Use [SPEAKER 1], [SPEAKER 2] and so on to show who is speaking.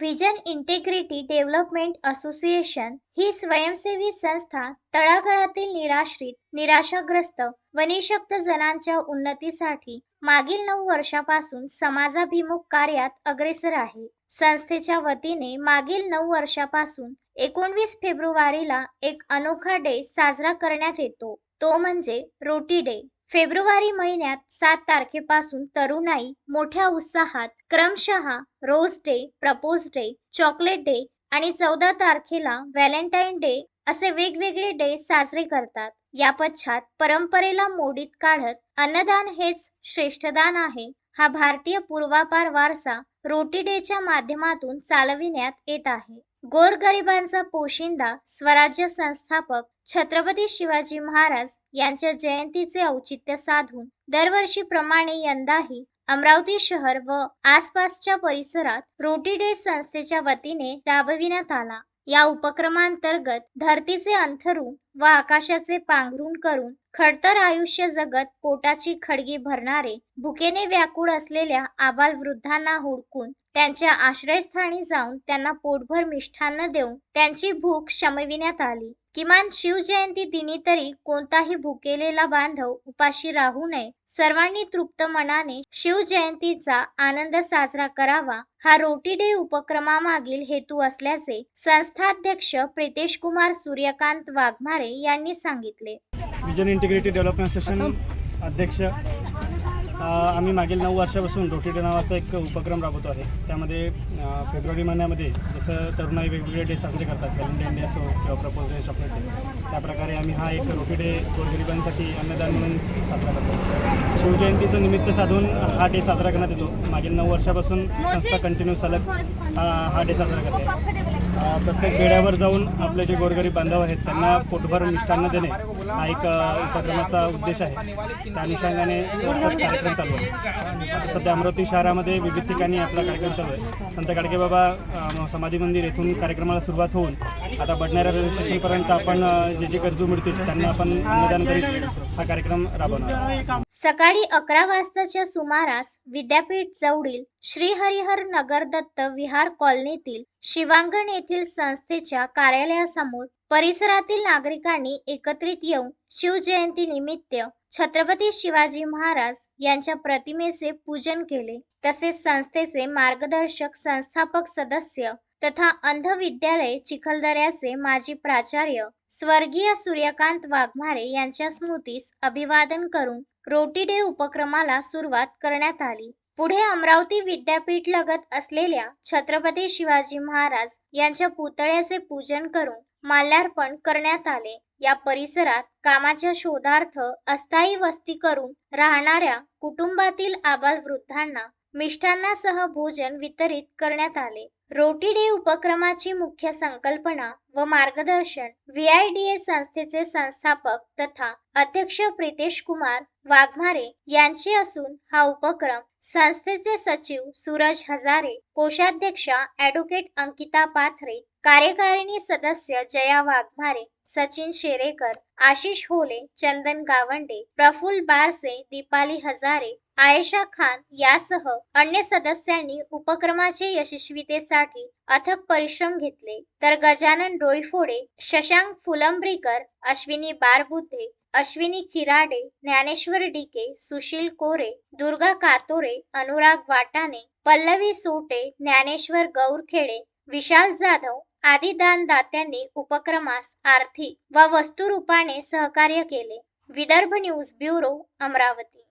[SPEAKER 1] Vision integrity development association ही स्वयंसेवी संस्था तळागाळातील निराश्रित निराशाग्रस्त वनिशक्त जनांच्या जणांच्या उन्नतीसाठी मागील नऊ वर्षापासून समाजाभिमुख कार्यात अग्रेसर आहे. संस्थेच्या वतीने मागील नऊ वर्षापासून एकोणवीस फेब्रुवारीला एक अनोखा डे साजरा करण्यात येतो. तो म्हणजे रोटी डे. फेब्रुवारी महिन्यात सात तारखेपासून तरुणाई मोठ्या उत्साहात क्रमशः rose day propose day chocolate day आणि चौदा तारखेला व्हॅलेंटाईन डे असे वेगवेगळे डे साजरे करतात. या पश्चात परंपरेला मोडीत काढत अन्नदान हेच श्रेष्ठदान आहे हा भारतीय पूर्वापार वारसा रोटी डेच्या माध्यमातून चालविण्यात येत आहे. गोरगरिबांचा पोशिंदा स्वराज्य संस्थापक छत्रपती शिवाजी महाराज यांच्या जयंतीचे औचित्य साधून दरवर्षीप्रमाणे यंदाही अमरावती शहर व आसपासच्या परिसरात रोटी डे संस्थेच्या वतीने राबविण्यात आला. या उपक्रमांतर्गत धरतीचे अंथरून व आकाशाचे पांघरून करून खडतर आयुष्य जगत पोटाची खडगी भरणारे भुकेने व्याकुळ असलेल्या आबाल वृद्धांना हुडकून त्यांच्या आश्रयस्थानी जाऊन त्यांना पोटभर मिष्ठान्न देऊन त्यांची भूक शमविण्यात आली. किमान शिवजयंती दिनी तरी कोणताही भुकेलेला बांधव उपाशी राहू नये. सर्वांनी तृप्त मनाने शिवजयंतीचा आनंद साजरा करावा. हा रोटी डे उपक्रमामागील हेतू असल्याचे संस्थाध्यक्ष प्रितेश कुमार सूर्यकांत वाघमारे यांनी सांगितले.
[SPEAKER 2] विजन इंटिग्रेटेड डेव्हलपमेंट सेशन अध्यक्ष आम्ही मागील नऊ वर्षापासून रोटेटर नावाचा एक उपक्रम राबवतो आहे. त्यामध्ये फेब्रुवारी महिन्यामध्ये जसं तरुणाई वेगवेगळे डे साजरे करतात व्हॅलेंटाईन डे असो किंवा प्रपोज डे चॉकलेट डे त्याप्रकारे आम्ही हा एक रोटी डे गोरगरिबांसाठी अन्नदान म्हणून साजरा करतो. शिवजयंतीचं निमित्त साधून हा डे साजरा करण्यात येतो. मागील नऊ वर्षापासून संस्था कंटिन्यू सलग हा हा डे साजरा करते. प्रत्येक गेड्यावर जाऊन आपले जे गोरगरीब बांधव आहेत त्यांना पोटभर मिष्टान्न देणे हा एक उपक्रमाचा उद्देश आहे. त्या अनुषंगाने कार्यक्रम चालू आहे सध्या अमरावती शहरामध्ये विविध ठिकाणी आपला कार्यक्रम चालू आहे. संत गाडगेबाबा समाधी मंदिर येथून कार्यक्रमाला सुरुवात होऊन आता बडणाऱ्या रेल्वे स्टेशनपर्यंत आपण जे जे गरजू मिळतील त्यांना आपण अन्नदान करीत हा कार्यक्रम राबवणार
[SPEAKER 1] सकाळी अकरा वाजताच्या सुमारास विद्यापीठ जवळील श्रीहरिहर नगर दत्त विहार कॉलनीतील शिवांगण येथील संस्थेच्या कार्यालयासमोर परिसरातील नागरिकांनी एकत्रित येऊन शिवजयंती निमित्त छत्रपती शिवाजी महाराज यांच्या प्रतिमेचे पूजन केले. तसेच संस्थेचे मार्गदर्शक संस्थापक सदस्य तथा अंध विद्यालय चिखलदऱ्याचे माजी प्राचार्य स्वर्गीय सूर्यकांत वाघमारे यांच्या स्मृतीस अभिवादन करून रोटी डे उपक्रमाला सुरुवात करण्यात आली. पुढे अमरावती विद्यापीठ लगत असलेल्या छत्रपती शिवाजी महाराज यांच्या पुतळ्याचे पूजन करून माल्यार्पण करण्यात आले. या परिसरात कामाच्या शोधार्थ अस्थायी वस्ती करून राहणाऱ्या कुटुंबातील आबालवृद्धांना मिष्टांनासह भोजन वितरित करण्यात आले. रोटी डे उपक्रमाची मुख्य संकल्पना व मार्गदर्शन व्ही आय डी ए संस्थेचे संस्थापक तथा अध्यक्ष प्रितेश कुमार वाघमारे यांचे असून हा उपक्रम संस्थेचे सचिव सूरज हजारे कोषाध्यक्षा ॲडव्होकेट अंकिता पाथरे कार्यकारिणी सदस्य जया वाघमारे सचिन शेरेकर आशिष होले चंदन गावंडे प्रफुल बारसे दीपाली हजारे आयशा खान यासह अन्य सदस्यांनी उपक्रमाचे यशस्वीतेसाठी अथक परिश्रम घेतले. तर गजानन डोईफोडे शशांक फुलंब्रीकर अश्विनी बारबुद्धे अश्विनी खिराडे ज्ञानेश्वर डीके सुशील कोरे दुर्गा कातोरे अनुराग वाटाणे पल्लवी सोटे ज्ञानेश्वर गौरखेडे विशाल जाधव आदी दानदात्यांनी उपक्रमास आर्थिक व वस्तुरूपाने सहकार्य केले. Vidarbha news bureau Amravati.